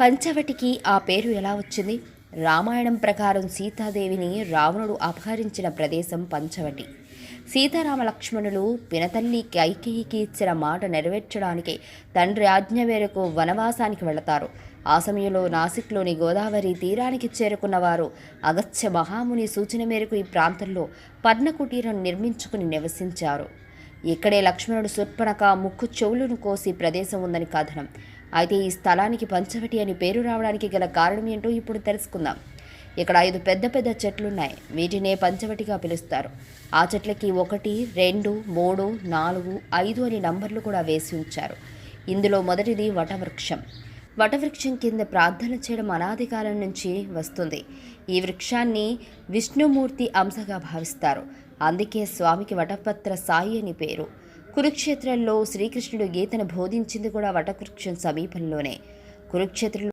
పంచవటికి ఆ పేరు ఎలా వచ్చింది? రామాయణం ప్రకారం సీతాదేవిని రావణుడు అపహరించిన ప్రదేశం పంచవటి. సీతారామ లక్ష్మణులు పినతల్లి కైకేయికి ఇచ్చిన మాట నెరవేర్చడానికి తండ్రి ఆజ్ఞ మేరకు వనవాసానికి వెళతారు. ఆ సమయంలో నాసిక్లోని గోదావరి తీరానికి చేరుకున్న వారు అగస్త్య మహాముని సూచన మేరకు ఈ ప్రాంతంలో పర్ణకుటీరం నిర్మించుకుని నివసించారు. ఇక్కడే లక్ష్మణుడు శూర్పణక ముక్కు చెవులను కోసి ప్రదేశం ఉందని కథనం. అయితే ఈ స్థలానికి పంచవటి అని పేరు రావడానికి గల కారణం ఏంటో ఇప్పుడు తెలుసుకుందాం. ఇక్కడ ఐదు పెద్ద పెద్ద చెట్లున్నాయి. వీటినే పంచవటిగా పిలుస్తారు. ఆ చెట్లకి ఒకటి రెండు మూడు నాలుగు ఐదు అని నంబర్లు కూడా వేసి ఉంచారు. ఇందులో మొదటిది వటవృక్షం. వటవృక్షం కింద ప్రార్థన చేయడం అనాది కాలం నుంచి వస్తుంది. ఈ వృక్షాన్ని విష్ణుమూర్తి అంశగా భావిస్తారు. అందుకే స్వామికి వటపత్ర సాయి అని పేరు. కురుక్షేత్రంలో శ్రీకృష్ణుడు గీతను బోధించింది కూడా వటవృక్షం సమీపంలోనే. కురుక్షేత్రంలో